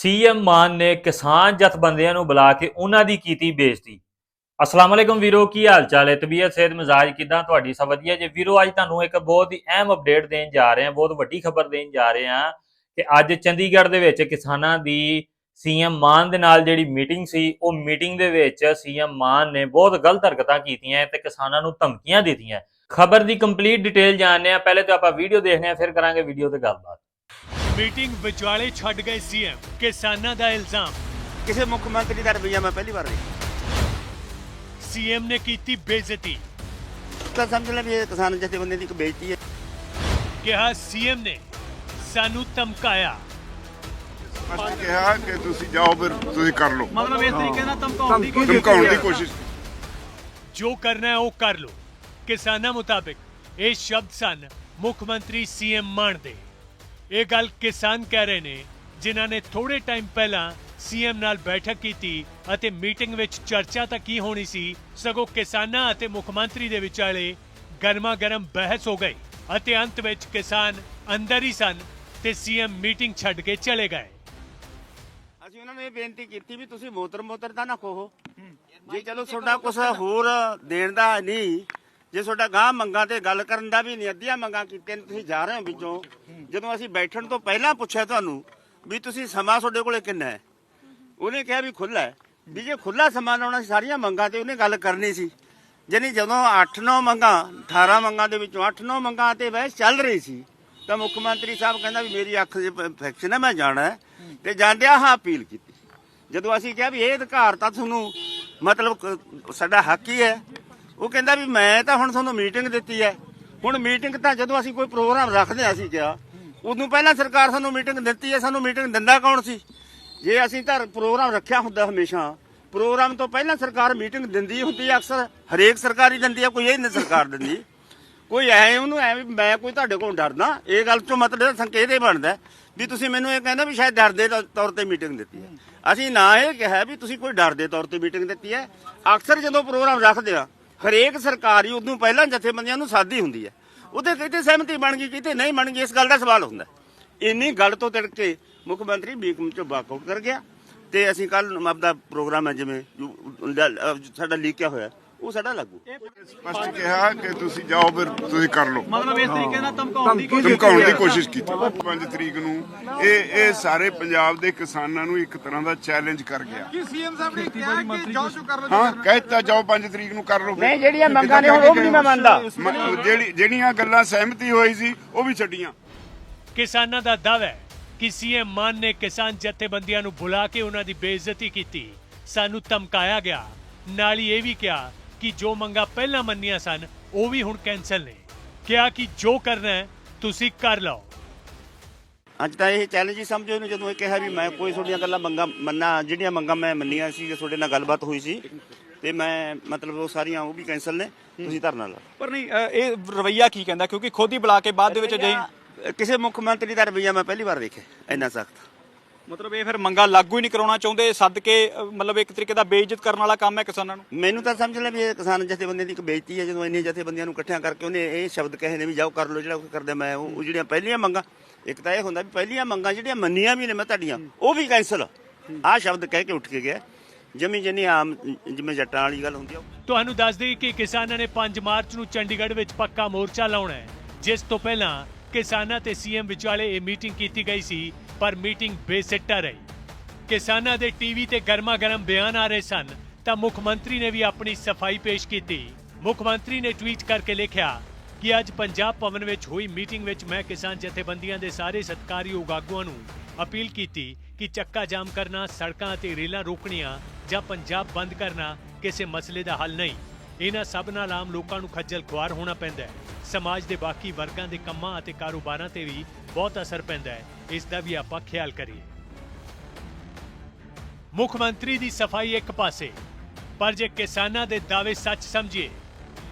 CM ਮਾਨ ਨੇ ਕਿਸਾਨ ਜਥੇਬੰਦੀਆਂ ਨੂੰ ਬੁਲਾ ਕੇ ਉਹਨਾਂ ਦੀ ਕੀਤੀ ਬੇਇੱਜ਼ਤੀ। ਅਸਲਾਮ ਅਲੈਕਮ ਵੀਰੋ, ਕੀ ਹਾਲ ਚਾਲ ਹੈ? ਤਬੀਅਤ, ਸਿਹਤ, ਮਿਜ਼ਾਜ ਕਿਦਾਂ? ਤੁਹਾਡੀ ਸਭ ਵਧੀਆ ਜੇ। ਵੀਰੋ, ਅੱਜ ਤੁਹਾਨੂੰ ਇੱਕ ਬਹੁਤ ਹੀ ਅਹਿਮ ਅਪਡੇਟ ਦੇਣ ਜਾ ਰਹੇ ਹਾਂ, ਬਹੁਤ ਵੱਡੀ ਖਬਰ ਦੇਣ ਜਾ ਰਹੇ ਹਾਂ ਕਿ ਅੱਜ ਚੰਡੀਗੜ੍ਹ ਦੇ ਵਿੱਚ ਕਿਸਾਨਾਂ ਦੀ ਸੀਐਮ ਮਾਨ ਦੇ ਨਾਲ ਜਿਹੜੀ ਮੀਟਿੰਗ ਸੀ, ਉਹ ਮੀਟਿੰਗ ਦੇ ਵਿੱਚ ਸੀਐਮ ਮਾਨ ਨੇ ਬਹੁਤ ਗਲਤ ਹਰਕਤਾਂ ਕੀਤੀਆਂ ਤੇ ਕਿਸਾਨਾਂ ਨੂੰ ਧਮਕੀਆਂ ਦਿੱਤੀਆਂ। ਖਬਰ ਦੀ ਕੰਪਲੀਟ ਡਿਟੇਲ ਜਾਣਦੇ ਆ ਪਹਿਲੇ ਤਾਂ ਆਪਾਂ ਵੀਡੀਓ ਦੇਖਦੇ ਆ ਫਿਰ ਕਰਾਂਗੇ ਵੀਡੀਓ ਤੇ ਗੱਲਬਾਤ। ਮੀਟਿੰਗ ਵਿਚਾਲੇ ਛੱਡ ਗਏ ਸੀਐਮ। ਕਿਸਾਨਾਂ ਦਾ ਇਲਜ਼ਾਮ। ਕਿਸੇ ਮੁੱਖ ਮੰਤਰੀ ਦਾ ਰਵਈਆ ਮੈਂ ਪਹਿਲੀ ਵਾਰ ਦੇਖਿਆ ਸੀਐਮ ਨੇ ਕੀਤੀ ਬੇਇੱਜ਼ਤੀ। ਤਾਂ ਸਮਝ ਲੈ ਵੀ ਇਹ ਕਿਸਾਨ ਜਥੇਬੰਦੀ ਦੀ ਇੱਕ ਬੇਇੱਜ਼ਤੀ ਹੈ। ਕਿਹਾ ਸੀਐਮ ਨੇ ਸਾਨੂੰ ਧਮਕਾਇਆ। ਅਸੀਂ ਕਿਹਾ ਕਿ ਤੁਸੀਂ ਜਾਓ ਫਿਰ ਤੁਸੀਂ ਕਰ ਲਓ। ਮਤਲਬ ਇਸ ਤਰੀਕੇ ਨਾਲ ਧਮਕਾਉਣ ਦੀ ਧਮਕਾਉਣ ਦੀ ਕੋਸ਼ਿਸ਼। ਜੋ ਕਰਨਾ ਹੈ ਉਹ ਕਰ ਲੋ ਕਿਸਾਨਾਂ ਮੁਤਾਬਿਕ ਇਹ ਸ਼ਬਦ ਸਨ ਮੁੱਖ ਮੰਤਰੀ ਸੀਐਮ ਮਾਨ ਦੇ ਇਹ ਗੱਲ ਕਿਸਾਨ ਕਹਿ ਰਹੇ ਨੇ ਜਿਨ੍ਹਾਂ ਨੇ ਥੋੜੇ ਟਾਈਮ ਪਹਿਲਾਂ ਸੀਐਮ ਨਾਲ ਬੈਠਕ ਕੀਤੀ ਅਤੇ ਮੀਟਿੰਗ ਵਿੱਚ ਚਰਚਾ ਤਾਂ ਕੀ ਹੋਣੀ ਸੀ ਸਗੋਂ ਕਿਸਾਨਾਂ ਅਤੇ ਮੁੱਖ ਮੰਤਰੀ ਦੇ ਵਿਚਾਲੇ ਗਰਮਾ ਗਰਮ ਬਹਿਸ ਹੋ ਗਈ ਅਤੇ ਅੰਤ ਵਿੱਚ ਕਿਸਾਨ ਅੰਦਰ ਹੀ ਸਨ ਤੇ ਸੀਐਮ ਮੀਟਿੰਗ ਛੱਡ ਕੇ ਚਲੇ ਗਏ। ਅਸੀਂ ਉਹਨਾਂ ਨੂੰ ਇਹ ਬੇਨਤੀ ਕੀਤੀ ਵੀ ਤੁਸੀਂ ਮੋਤਰ ਮੋਤਰ ਤਾਂ ਨਾ ਖੋਹੋ। ਜੇ ਚਲੋ ਤੁਹਾਡਾ ਕੁਝ ਹੋਰ ਦੇਣ ਦਾ ਨਹੀਂ ਜੇ ਤੁਹਾਡਾ ਗਾਂ ਮੰਗਾਂ ਤੇ ਗੱਲ ਕਰਨ ਦਾ ਵੀ ਨਹੀਂ ਅੱਧੀਆਂ ਮੰਗਾਂ ਕੀਤੀਆਂ ਨੇ, ਤੁਸੀਂ ਜਾ ਰਹੇ ਹੋ ਵਿੱਚੋਂ। ਜਦੋਂ ਅਸੀਂ ਬੈਠਣ ਤੋਂ ਪਹਿਲਾਂ ਪੁੱਛਿਆ ਤੁਹਾਨੂੰ ਵੀ ਤੁਸੀਂ ਸਮਾਂ ਤੁਹਾਡੇ ਕੋਲੇ ਕਿੰਨਾ ਹੈ ਉਹਨੇ ਕਿਹਾ ਵੀ ਖੁੱਲਾ ਹੈ। ਵੀ ਜੇ ਖੁੱਲਾ ਸਮਾਂ ਲਾਉਣਾ ਸੀ ਸਾਰੀਆਂ ਮੰਗਾਂ ਤੇ ਉਹਨੇ ਗੱਲ ਕਰਨੀ ਸੀ। ਜਾਣੀ ਜਦੋਂ 8-9 ਮੰਗਾਂ 18 ਮੰਗਾਂ ਦੇ ਵਿੱਚੋਂ 8-9 ਮੰਗਾਂ ਤੇ ਬਹਿਸ ਚੱਲ ਰਹੀ ਸੀ ਤਾਂ ਮੁੱਖ ਮੰਤਰੀ ਸਾਹਿਬ ਕਹਿੰਦਾ ਵੀ ਮੇਰੀ ਅੱਖ 'ਚ ਇਨਫੈਕਸ਼ਨ ਹੈ ਮੈਂ ਜਾਣਾ ਹੈ। ਤੇ ਜਾਂਦਿਆਂ ਹਾਂ ਅਪੀਲ ਕੀਤੀ। ਜਦੋਂ ਅਸੀਂ ਕਿਹਾ ਵੀ ਇਹ ਅਧਿਕਾਰ ਤਾਂ ਤੁਹਾਨੂੰ ਮਤਲਬ ਸਾਡਾ ਹੱਕ ਹੀ ਹੈ ਉਹ ਕਹਿੰਦਾ ਵੀ ਮੈਂ ਤਾਂ ਹੁਣ ਤੁਹਾਨੂੰ ਮੀਟਿੰਗ ਦਿੱਤੀ ਹੈ। ਹੁਣ ਮੀਟਿੰਗ ਤਾਂ ਜਦੋਂ ਅਸੀਂ ਕੋਈ ਪ੍ਰੋਗਰਾਮ ਰੱਖਦੇ ਹਾਂ, ਅਸੀਂ ਕਿਹਾ ਉਦੋਂ ਪਹਿਲਾਂ ਸਰਕਾਰ ਸਾਨੂੰ ਮੀਟਿੰਗ ਦਿੱਤੀ ਹੈ, ਸਾਨੂੰ ਮੀਟਿੰਗ ਦਿੰਦਾ ਕੌਣ ਸੀ? ਜੇ ਅਸੀਂ ਤਾਂ ਪ੍ਰੋਗਰਾਮ ਰੱਖਿਆ ਹੁੰਦਾ ਹਮੇਸ਼ਾ ਪ੍ਰੋਗਰਾਮ ਤੋਂ ਪਹਿਲਾਂ ਸਰਕਾਰ ਮੀਟਿੰਗ ਦਿੰਦੀ ਹੁੰਦੀ ਹੈ, ਅਕਸਰ ਹਰੇਕ ਸਰਕਾਰ ਹੀ ਦਿੰਦੀ ਹੈ, ਕੋਈ ਇਹ ਨਹੀਂ ਸਰਕਾਰ ਦਿੰਦੀ। ਕੋਈ ਐ ਉਹਨੂੰ ਐ ਵੀ ਮੈਂ ਕੋਈ ਤੁਹਾਡੇ ਕੋਲ ਡਰਦਾ, ਇਹ ਗੱਲ ਤੋਂ ਮਤਲਬ ਸੰਕੇਤ ਇਹ ਬਣਦਾ ਵੀ ਤੁਸੀਂ ਮੈਨੂੰ ਇਹ ਕਹਿੰਦਾ ਵੀ ਸ਼ਾਇਦ ਡਰ ਦੇ ਤੌ- ਤੌਰ ਤੇ ਮੀਟਿੰਗ ਦਿੱਤੀ ਹੈ। ਅਸੀਂ ਨਾ ਇਹ ਕਿਹਾ ਵੀ ਤੁਸੀਂ ਕੋਈ ਡਰ ਦੇ ਤੌਰ ਤੇ ਮੀਟਿੰਗ ਦਿੱਤੀ ਹੈ। ਅਕਸਰ ਜਦੋਂ ਪ੍ਰੋਗਰਾਮ ਰੱਖਦੇ ਆ ਹਰੇਕ ਸਰਕਾਰ ਹੀ ਉਦੋਂ ਪਹਿਲਾਂ ਜਥੇਬੰਦੀਆਂ ਨੂੰ ਸਾਦੀ ਹੁੰਦੀ ਹੈ। ਉਹਦੇ ਕਿਤੇ ਸਹਿਮਤੀ ਬਣ ਗਈ, ਕਿਤੇ ਨਹੀਂ ਬਣ ਗਈ, ਇਸ ਗੱਲ ਦਾ ਸਵਾਲ ਹੁੰਦਾ ਇੰਨੀ ਗੱਲ ਤੋਂ ਤਿੜ ਕੇ ਮੁੱਖ ਮੰਤਰੀ ਬੀਕਮ ਚੋਂ ਵਾਕਆਊਟ ਕਰ ਗਿਆ ਤੇ ਅਸੀਂ ਕੱਲ ਆਪਦਾ ਪ੍ਰੋਗਰਾਮ ਹੈ ਜਿਵੇਂ ਸਾਡਾ ਲੀਕਿਆ ਹੋਇਆ। ਉਹ ਸਾਡਾ ਲਾਗੂ। ਸਪਸ਼ਟ ਕਿਹਾ ਕਿ ਤੁਸੀਂ ਜਾਓ ਫਿਰ ਤੁਸੀਂ ਕਰ ਲਓ। ਮਤਲਬ ਇਸ ਤਰੀਕੇ ਨਾਲ ਧਮਕਾਉਣ ਦੀ ਧਮਕਾਉਣ ਦੀ ਕੋਸ਼ਿਸ਼ ਕੀਤੀ। 5 ਤਰੀਕ ਨੂੰ ਇਹ ਇਹ ਸਾਰੇ ਪੰਜਾਬ ਦੇ ਕਿਸਾਨਾਂ ਨੂੰ ਇੱਕ ਤਰ੍ਹਾਂ ਦਾ ਚੈਲੰਜ ਕਰ ਗਿਆ। ਕਿ ਸੀਐਮ ਸਾਹਿਬ ਨੇ ਕਿਹਾ ਕਿ ਜਾਓ ਜੋ ਕਰ ਲਓ ਹਾਂ ਕਹਿਤਾ ਜਾਓ 5 ਤਰੀਕ ਨੂੰ ਕਰ ਲਓ। ਨਹੀਂ, ਜਿਹੜੀਆਂ ਮੰਗਾਂ ਨੇ ਉਹ ਵੀ ਨਹੀਂ ਮੈਂ ਮੰਨਦਾ। ਜਿਹੜੀ ਜਿਹੜੀਆਂ ਗੱਲਾਂ ਸਹਿਮਤੀ ਹੋਈ ਸੀ ਉਹ ਵੀ ਛੱਡੀਆਂ। ਕਿਸਾਨਾਂ ਦਾ ਦਾਅਵਾ ਹੈ ਕਿ ਸੀਐਮ ਮਾਨ ਨੇ ਕਿਸਾਨ ਜਥੇਬੰਦੀਆਂ ਨੂੰ ਬੁਲਾ ਕੇ ਉਹਨਾਂ ਦੀ ਬੇਇੱਜ਼ਤੀ ਕੀਤੀ। ਸਾਨੂੰ ਧਮਕਾਇਆ ਗਿਆ। ਨਾਲ ਹੀ ਇਹ ਵੀ ਕਿਹਾ ਕਿ ਜੋ ਮੰਗਾਂ ਪਹਿਲਾਂ ਮੰਨੀਆਂ ਸਨ ਉਹ ਵੀ ਹੁਣ ਕੈਨਸਲ ਨੇ। ਕਿਹਾ ਕਿ ਜੋ ਕਰਨਾ ਹੈ ਤੁਸੀਂ ਕਰ ਲਓ। ਅੱਜ ਤਾਂ ਇਹ ਚੈਲੰਜ ਹੀ ਸਮਝੋ ਇਹਨੂੰ ਜਦੋਂ ਇਹ ਕਿਹਾ ਵੀ ਮੈਂ ਕੋਈ ਤੁਹਾਡੀਆਂ ਗੱਲਾਂ ਮੰਗਾਂ ਮੰਨਾ ਜਿਹੜੀਆਂ ਮੰਗਾਂ ਮੈਂ ਮੰਨੀਆਂ ਸੀ ਤੁਹਾਡੇ ਨਾਲ ਗੱਲਬਾਤ ਹੋਈ ਸੀ ਤੇ ਮੈਂ ਮਤਲਬ ਉਹ ਸਾਰੀਆਂ ਉਹ ਵੀ ਕੈਨਸਲ ਨੇ ਤੁਸੀਂ ਧਰਨਾ ਲਾਓ। ਪਰ ਨਹੀਂ ਅ, ਇਹ ਰਵਈਆ ਕੀ ਕਹਿੰਦਾ? ਕਿਉਂਕਿ ਖੁਦ ਹੀ ਬੁਲਾ ਕੇ ਬਾਅਦ ਦੇ ਵਿੱਚ ਜੇ ਕਿਸੇ ਮੁੱਖ ਮੰਤਰੀ ਦਾ ਰਵਈਆ ਮੈਂ ਪਹਿਲੀ ਵਾਰ ਦੇਖਿਆ ਇੰਨਾ ਸਖਤ। ਮਤਲਬ ਇਹ ਫਿਰ ਮੰਗਾ ਲਾਗੂ ਹੀ ਨਹੀਂ ਕਰਾਉਣਾ ਚਾਹੁੰਦੇ ਸੱਦ ਕੇ ਅ, ਮਤਲਬ ਇੱਕ ਤਰੀਕੇ ਦਾ ਬੇਇੱਜ਼ਤ ਕਰਨ ਵਾਲਾ ਕੰਮ ਹੈ ਕਿਸਾਨਾਂ ਨੂੰ? ਮੈਨੂੰ ਤਾਂ ਸਮਝ ਲੈ ਵੀ ਇਹ ਕਿਸਾਨ ਜਥੇਬੰਦੀਆਂ ਦੀ ਇੱਕ ਬੇਇੱਜ਼ਤੀ ਹੈ ਜਦੋਂ ਇੰਨੀਆਂ ਜਥੇਬੰਦੀਆਂ ਨੂੰ ਇਕੱਠਿਆਂ ਕਰਕੇ ਉਹਨੇ ਇਹ ਸ਼ਬਦ ਕਹੇ ਨੇ ਵੀ ਜਾਓ ਕਰ ਲਓ ਜਿਹੜਾ ਕੁਝ ਕਰਦੇ ਮੈਂ ਉਹ ਉਹ ਜਿਹੜੀਆਂ ਪਹਿਲੀਆਂ ਮੰਗਾਂ ਇੱਕ ਤਾਂ ਇਹ ਹੁੰਦਾ ਵੀ ਪਹਿਲੀਆਂ ਮੰਗਾਂ ਜਿਹੜੀਆਂ ਮੰਨੀਆਂ ਵੀ ਨੇ ਮੈਂ ਤੁਹਾਡੀਆਂ ਉਹ ਵੀ ਕੈਂਸਲ ਆਹ ਸ਼ਬਦ ਕਹਿ ਕੇ ਉੱਠ ਕੇ ਗਿਆ। ਜਮੀ ਜਨੀ ਆਮ ਜਿਵੇਂ ਜੱਟਾਂ ਵਾਲੀ ਗੱਲ ਹੁੰਦੀ ਆ ਉਹ ਤੁਹਾਨੂੰ ਦੱਸ ਦੇਈਏ ਕਿ ਕਿਸਾਨਾਂ ਨੇ 5 ਮਾਰਚ ਨੂੰ ਚੰਡੀਗੜ੍ਹ ਵਿੱਚ ਪੱਕਾ ਮੋਰਚਾ ਲਾਉਣਾ ਹੈ ਜਿਸ ਤੋਂ ਪਹਿਲਾਂ ਕਿਸਾਨਾਂ ਤੇ ਸੀਐਮ ਵਿਚਾਲੇ ਇਹ ਮੀਟਿੰਗ ਕੀਤੀ ਗਈ ਸੀ ਪਰ ਮੀਟਿੰਗ ਬੇਸਿੱਟਾ ਰਹੀ। ਕਿਸਾਨਾਂ ਦੇ ਟੀਵੀ ਤੇ ਗਰਮਾ ਗਰਮ ਬਿਆਨ ਆ ਰਹੇ ਸਨ ਤਾਂ ਮੁੱਖ ਮੰਤਰੀ ਨੇ ਵੀ ਆਪਣੀ ਸਫ਼ਾਈ ਪੇਸ਼ ਕੀਤੀ। ਮੁੱਖ ਮੰਤਰੀ ਨੇ ਟਵੀਟ ਕਰਕੇ ਲਿਖਿਆ ਕਿ ਅੱਜ ਪੰਜਾਬ ਭਵਨ ਵਿੱਚ ਹੋਈ ਮੀਟਿੰਗ ਵਿੱਚ ਮੈਂ ਕਿਸਾਨ ਜਥੇਬੰਦੀਆਂ ਦੇ ਸਾਰੇ ਸਤਿਕਾਰਯੋਗ ਆਗੂਆਂ ਨੂੰ ਅਪੀਲ ਕੀਤੀ ਕਿ ਚੱਕਾ ਜਾਮ ਕਰਨਾ, ਸੜਕਾਂ ਅਤੇ ਰੇਲਾਂ ਰੋਕਣੀਆਂ ਜਾਂ ਪੰਜਾਬ ਬੰਦ ਕਰਨਾ ਕਿਸੇ ਮਸਲੇ ਦਾ ਹੱਲ ਨਹੀਂ। ਇਹਨਾਂ ਸਭ ਨਾਲ ਆਮ ਲੋਕਾਂ ਨੂੰ ਖੱਜਲ ਖੁਆਰ ਹੋਣਾ ਪੈਂਦਾ ਹੈ। ਸਮਾਜ ਦੇ ਬਾਕੀ ਵਰਗਾਂ ਦੇ ਕੰਮਾਂ ਅਤੇ ਕਾਰੋਬਾਰਾਂ ਤੇ ਵੀ ਬਹੁਤ ਅਸਰ ਪੈਂਦਾ ਹੈ। ਇਸ ਦਾ ਵੀ ਆਪਾਂ ਖਿਆਲ ਕਰੀਏ। ਮੁੱਖ ਮੰਤਰੀ ਦੀ ਸਫ਼ਾਈ ਇੱਕ ਪਾਸੇ, ਪਰ ਜੇ ਕਿਸਾਨਾਂ ਦੇ ਦਾਅਵੇ ਸੱਚ ਸਮਝੀਏ,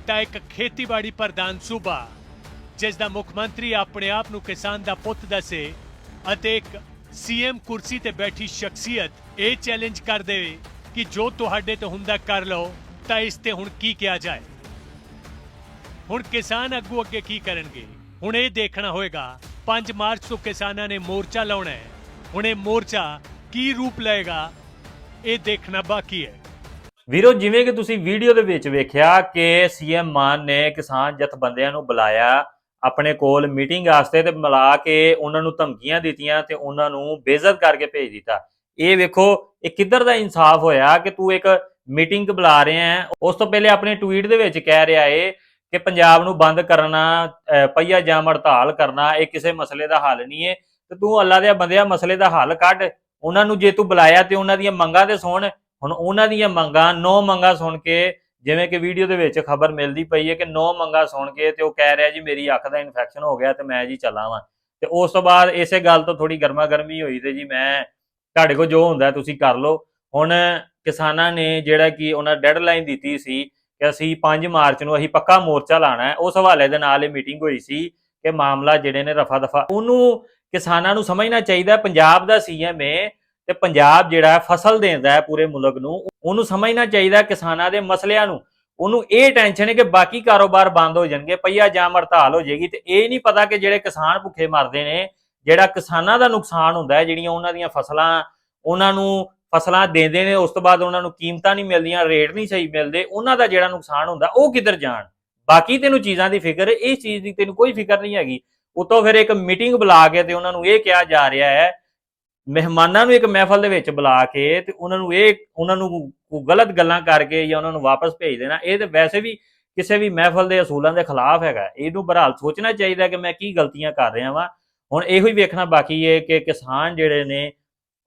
ਤਾਂ ਇੱਕ ਖੇਤੀਬਾੜੀ ਪ੍ਰਧਾਨ ਸੂਬਾ, ਜਿਸ ਦਾ ਮੁੱਖ ਮੰਤਰੀ ਆਪਣੇ ਆਪ ਨੂੰ ਕਿਸਾਨ ਦਾ ਪੁੱਤ ਦੱਸੇ ਅਤੇ ਇੱਕ ਸੀਐਮ ਕੁਰਸੀ ਤੇ ਬੈਠੀ ਸ਼ਖਸੀਅਤ ਇਹ ਚੈਲੰਜ ਕਰ ਦੇਵੇ ਕਿ ਜੋ ਤੁਹਾਡੇ ਤੋਂ ਹੁੰਦਾ ਕਰ ਲਓ, ਤਾਂ ਇਸ ਤੇ ਹੁਣ ਕੀ ਕਿਹਾ ਜਾਏ। ਹੁਣ ਕਿਸਾਨ ਅੱਗੂ ਅੱਗੇ ਕੀ ਕਰਨਗੇ? ਹੁਣ ਇਹ ਦੇਖਣਾ ਹੋਏਗਾ 5 ਮਾਰਚ ਤੋਂ ਕਿਸਾਨਾਂ ਨੇ ਮੋਰਚਾ ਲਾਉਣਾ ਹੈ। ਹੁਣ ਇਹ ਮੋਰਚਾ ਕੀ ਰੂਪ ਲਏਗਾ, ਇਹ ਦੇਖਣਾ ਬਾਕੀ ਹੈ। ਵੀਰੋ, ਜਿਵੇਂ ਕਿ ਤੁਸੀਂ ਵੀਡੀਓ ਦੇ ਵਿੱਚ ਵੇਖਿਆ ਕਿ ਸੀਐਮ ਮਾਨ ਨੇ ਕਿਸਾਨ ਜਥੇਬੰਦੀਆਂ ਨੂੰ ਬੁਲਾਇਆ, ਆਪਣੇ ਕੋਲ ਮੀਟਿੰਗ ਵਾਸਤੇ ਤੇ ਮਿਲਾ ਕੇ ਉਹਨਾਂ ਨੂੰ ਧਮਕੀਆਂ ਦਿੱਤੀਆਂ ਤੇ ਉਹਨਾਂ ਨੂੰ ਬੇਇੱਜ਼ਤ ਕਰਕੇ ਭੇਜ ਦਿੱਤਾ। ਇਹ ਵੇਖੋ, ਇਹ ਕਿੱਧਰ ਦਾ ਇਨਸਾਫ ਹੋਇਆ ਕਿ ਤੂੰ ਇੱਕ ਮੀਟਿੰਗ ਬੁਲਾ ਰਿਹਾ ਹੈ। ਉਸ ਤੋਂ ਪਹਿਲੇ ਆਪਣੇ ਟਵੀਟ ਦੇ ਵਿੱਚ ਕਹਿ ਰਿਹਾ ਏ ਕਿ ਪੰਜਾਬ ਨੂੰ ਬੰਦ ਕਰਨਾ, ਅਹ, ਪਹੀਆ ਜਾਮ ਹੜਤਾਲ ਕਰਨਾ, ਇਹ ਕਿਸੇ ਮਸਲੇ ਦਾ ਹੱਲ ਨਹੀਂ ਹੈ ਤੇ ਤੂੰ ਅੱਲਾ ਦੇ ਬੰਦਿਆ ਮਸਲੇ ਦਾ ਹੱਲ ਕੱਢ। ਉਹਨਾਂ ਨੂੰ ਜੇ ਤੂੰ ਬੁਲਾਇਆ ਤੇ ਉਹਨਾਂ ਦੀਆਂ ਮੰਗਾਂ ਤੇ ਸੁਣ। ਹੁਣ ਉਹਨਾਂ ਦੀਆਂ ਮੰਗਾਂ, ਨੌ ਮੰਗਾਂ ਸੁਣ ਕੇ ਜਿਵੇਂ ਕਿ ਵੀਡੀਓ ਦੇ ਵਿੱਚ ਖਬਰ ਮਿਲਦੀ ਪਈ ਹੈ ਕਿ ਨੌ ਮੰਗਾਂ ਸੁਣ ਕੇ ਤੇ ਉਹ ਕਹਿ ਰਿਹਾ ਜੀ, ਮੇਰੀ ਅੱਖ ਦਾ ਇਨਫੈਕਸ਼ਨ ਹੋ ਗਿਆ ਤੇ ਮੈਂ ਜੀ ਚੱਲਾਂ ਵਾਂ। ਤੇ ਉਸ ਤੋਂ ਬਾਅਦ ਇਸੇ ਗੱਲ ਤੋਂ ਥੋੜੀ ਗਰਮਾ ਗਰਮੀ ਹੋਈ ਤੇ ਜੀ ਮੈਂ ਤੁਹਾਡੇ ਕੋਲ ਜੋ ਹੁੰਦਾ ਤੁਸੀਂ ਕਰ ਲਓ। ਹੁਣ ਕਿਸਾਨਾਂ ਨੇ ਜਿਹੜਾ ਕਿ ਉਹਨਾਂ ਡੈਡਲਾਈਨ ਦਿੱਤੀ ਸੀ ਕਿ ਅਸੀਂ 5 ਮਾਰਚ ਨੂੰ ਅਸੀਂ ਪੱਕਾ ਮੋਰਚਾ ਲਾਣਾ ਹੈ। ਉਸ ਹਵਾਲੇ ਦੇ ਨਾਲ ਇਹ ਮੀਟਿੰਗ ਹੋਈ ਸੀ ਕਿ ਮਾਮਲਾ ਜਿਹੜੇ ਨੇ ਰਫਾ ਦਫਾ। ਉਹਨੂੰ ਕਿਸਾਨਾਂ ਨੂੰ ਸਮਝਣਾ ਚਾਹੀਦਾ ਪੰਜਾਬ ਦਾ ਸੀਐਮ ਹੈ ਤੇ ਪੰਜਾਬ ਜਿਹੜਾ ਫਸਲ ਦਿੰਦਾ ਹੈ ਪੂਰੇ ਮੁਲਕ ਨੂੰ। ਉਹਨੂੰ ਸਮਝਣਾ ਚਾਹੀਦਾ ਕਿਸਾਨਾਂ ਦੇ ਮਸਲਿਆਂ ਨੂੰ। ਉਹਨੂੰ ਇਹ ਟੈਨਸ਼ਨ ਹੈ ਕਿ ਬਾਕੀ ਕਾਰੋਬਾਰ ਬੰਦ ਹੋ ਜਾਣਗੇ ਪਈਆ ਜਾਮ ਹੜਤਾਲ ਹੋ ਜਾਏਗੀ ਤੇ ਇਹ ਨਹੀਂ ਪਤਾ ਕਿ ਜਿਹੜੇ ਕਿਸਾਨ ਭੁੱਖੇ ਮਰਦੇ ਨੇ, ਜਿਹੜਾ ਕਿਸਾਨਾਂ ਦਾ ਨੁਕਸਾਨ ਹੁੰਦਾ ਹੈ, ਜਿਹੜੀਆਂ ਉਹਨਾਂ ਦੀਆਂ ਫਸਲਾਂ, ਉਹਨਾਂ ਨੂੰ ਫਸਲਾਂ ਦਿੰਦੇ ਨੇ, ਉਸ ਤੋਂ ਬਾਅਦ ਉਹਨਾਂ ਨੂੰ ਕੀਮਤਾਂ ਨਹੀਂ ਮਿਲਦੀਆਂ, ਰੇਟ ਨਹੀਂ ਸਹੀ ਮਿਲਦੇ, ਉਹਨਾਂ ਦਾ ਜਿਹੜਾ ਨੁਕਸਾਨ ਹੁੰਦਾ, ਉਹ ਕਿੱਧਰ ਜਾਣ? ਬਾਕੀ ਤੈਨੂੰ ਚੀਜ਼ਾਂ ਦੀ ਫਿਕਰ, ਇਸ ਚੀਜ਼ ਦੀ ਤੈਨੂੰ ਕੋਈ ਫਿਕਰ ਨਹੀਂ ਹੈਗੀ। ਉਤੋਂ ਫਿਰ ਇੱਕ ਮੀਟਿੰਗ ਬੁਲਾ ਕੇ ਤੇ ਉਹਨਾਂ ਨੂੰ ਇਹ ਕਿਹਾ ਜਾ ਰਿਹਾ ਹੈ, ਮਹਿਮਾਨਾਂ ਨੂੰ ਇੱਕ ਮਹਿਫਲ ਦੇ ਵਿੱਚ ਬੁਲਾ ਕੇ ਤੇ ਉਹਨਾਂ ਨੂੰ ਇਹ, ਉਹਨਾਂ ਨੂੰ ਗਲਤ ਗੱਲਾਂ ਕਰਕੇ ਜਾਂ ਉਹਨਾਂ ਨੂੰ ਵਾਪਸ ਭੇਜ ਦੇਣਾ, ਇਹ ਤੇ ਵੈਸੇ ਵੀ ਕਿਸੇ ਵੀ ਮਹਿਫਲ ਦੇ ਅਸੂਲਾਂ ਦੇ ਖਿਲਾਫ ਹੈਗਾ। ਇਹਨੂੰ ਬਹਰਾਲ ਸੋਚਣਾ ਚਾਹੀਦਾ ਕਿ ਮੈਂ ਕੀ ਗਲਤੀਆਂ ਕਰ ਰਿਹਾ ਵਾਂ। ਹੁਣ ਇਹੋ ਹੀ ਵੇਖਣਾ ਬਾਕੀ ਹੈ ਕਿ ਕਿਸਾਨ ਜਿਹੜੇ ਨੇ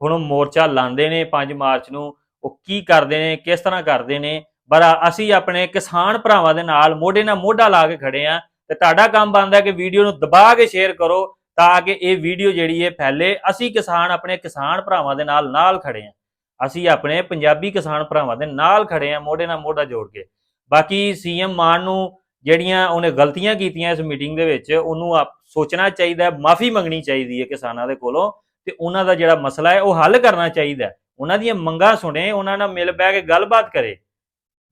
ਹੁਣ ਮੋਰਚਾ ਲਾਉਂਦੇ ਨੇ 5 ਮਾਰਚ ਨੂੰ, ਉਹ ਕੀ ਕਰਦੇ ਨੇ, ਕਿਸ ਤਰ੍ਹਾਂ ਕਰਦੇ ਨੇ? ਪਰ ਅਸੀਂ ਆਪਣੇ ਕਿਸਾਨ ਭਰਾਵਾਂ ਦੇ ਨਾਲ ਮੋਢੇ ਨਾਲ ਮੋਢਾ ਲਾ ਕੇ ਖੜੇ ਆ ਤੇ ਤੁਹਾਡਾ ਕੰਮ ਬਣਦਾ ਕਿ ਵੀਡੀਓ ਨੂੰ ਦਬਾ ਕੇ ਸ਼ੇਅਰ ਕਰੋ ਤਾਂ ਕਿ ਇਹ ਵੀਡੀਓ ਜਿਹੜੀ ਹੈ ਫੈਲੇ। ਅਸੀਂ ਕਿਸਾਨ ਆਪਣੇ ਕਿਸਾਨ ਭਰਾਵਾਂ ਦੇ ਨਾਲ ਨਾਲ ਖੜੇ ਆ। ਅਸੀਂ ਆਪਣੇ ਪੰਜਾਬੀ ਕਿਸਾਨ ਭਰਾਵਾਂ ਦੇ ਨਾਲ ਖੜੇ ਆ, ਮੋਢੇ ਨਾਲ ਮੋਢਾ ਜੋੜ ਕੇ। ਬਾਕੀ ਸੀਐਮ ਮਾਨ ਨੂੰ ਜਿਹੜੀਆਂ ਉਹਨੇ ਗਲਤੀਆਂ ਕੀਤੀਆਂ ਇਸ ਮੀਟਿੰਗ ਦੇ ਵਿੱਚ, ਉਹਨੂੰ ਆਪ- ਸੋਚਣਾ ਚਾਹੀਦਾ ਮਾਫੀ ਮੰਗਣੀ ਚਾਹੀਦੀ ਹੈ ਕਿਸਾਨਾਂ ਦੇ ਕੋਲੋਂ। ਤੇ ਉਹਨਾਂ ਦਾ ਜਿਹੜਾ ਮਸਲਾ ਹੈ ਉਹ ਹੱਲ ਕਰਨਾ ਚਾਹੀਦਾ ਉਹਨਾਂ ਦੀਆਂ ਮੰਗਾਂ ਸੁਣੇ, ਉਹਨਾਂ ਨਾਲ ਮਿਲ ਬਹਿ ਕੇ ਗੱਲਬਾਤ ਕਰੇ।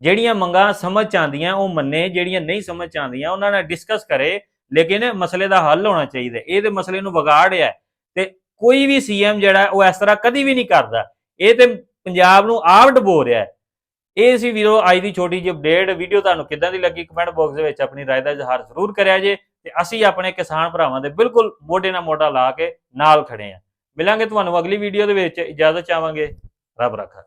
ਜਿਹੜੀਆਂ ਮੰਗਾਂ ਸਮਝ ਚ ਆਉਂਦੀਆਂ, ਉਹ ਮੰਨੇ, ਜਿਹੜੀਆਂ ਨਹੀਂ ਸਮਝ ਚ ਆਉਂਦੀਆਂ, ਉਹਨਾਂ ਨਾਲ ਡਿਸਕਸ ਕਰੇ, ਲੇਕਿਨ ਮਸਲੇ ਦਾ ਹੱਲ ਹੋਣਾ ਚਾਹੀਦਾ ਇਹ ਤੇ ਮਸਲੇ ਨੂੰ ਵਿਗਾੜਿਆ ਹੈ ਤੇ ਕੋਈ ਵੀ ਸੀਐਮ ਜਿਹੜਾ ਉਹ ਇਸ ਤਰ੍ਹਾਂ ਕਦੀ ਵੀ ਨਹੀਂ ਕਰਦਾ। ਇਹ ਤੇ ਪੰਜਾਬ ਨੂੰ ਆਪ ਡਬੋ ਰਿਹਾ ਇਹ ਸੀ ਵੀਰੋ, ਅੱਜ ਦੀ ਛੋਟੀ ਜਿਹੀ ਅਪਡੇਟ ਵੀਡੀਓ ਤੁਹਾਨੂੰ ਕਿੱਦਾਂ ਦੀ ਲੱਗੀ? ਕਮੈਂਟ ਬਾਕਸ ਦੇ ਵਿੱਚ ਆਪਣੀ ਰਾਏ ਦਾ ਇਜ਼ਹਾਰ ਜ਼ਰੂਰ ਕਰਿਆ ਜੇ ਤੇ ਅਸੀਂ ਆਪਣੇ ਕਿਸਾਨ ਭਰਾਵਾਂ ਦੇ ਬਿਲਕੁਲ ਮੋਢੇ ਨਾਲ ਮੋਢਾ ਲਾ ਕੇ ਨਾਲ ਖੜੇ ਆ ਮਿਲਾਂਗੇ ਤੁਹਾਨੂੰ ਅਗਲੀ ਵੀਡੀਓ ਦੇ ਵਿੱਚ। ਇਜਾਜ਼ਤ ਚਾਹਾਂਗੇ। ਰੱਬ ਰੱਖਾ।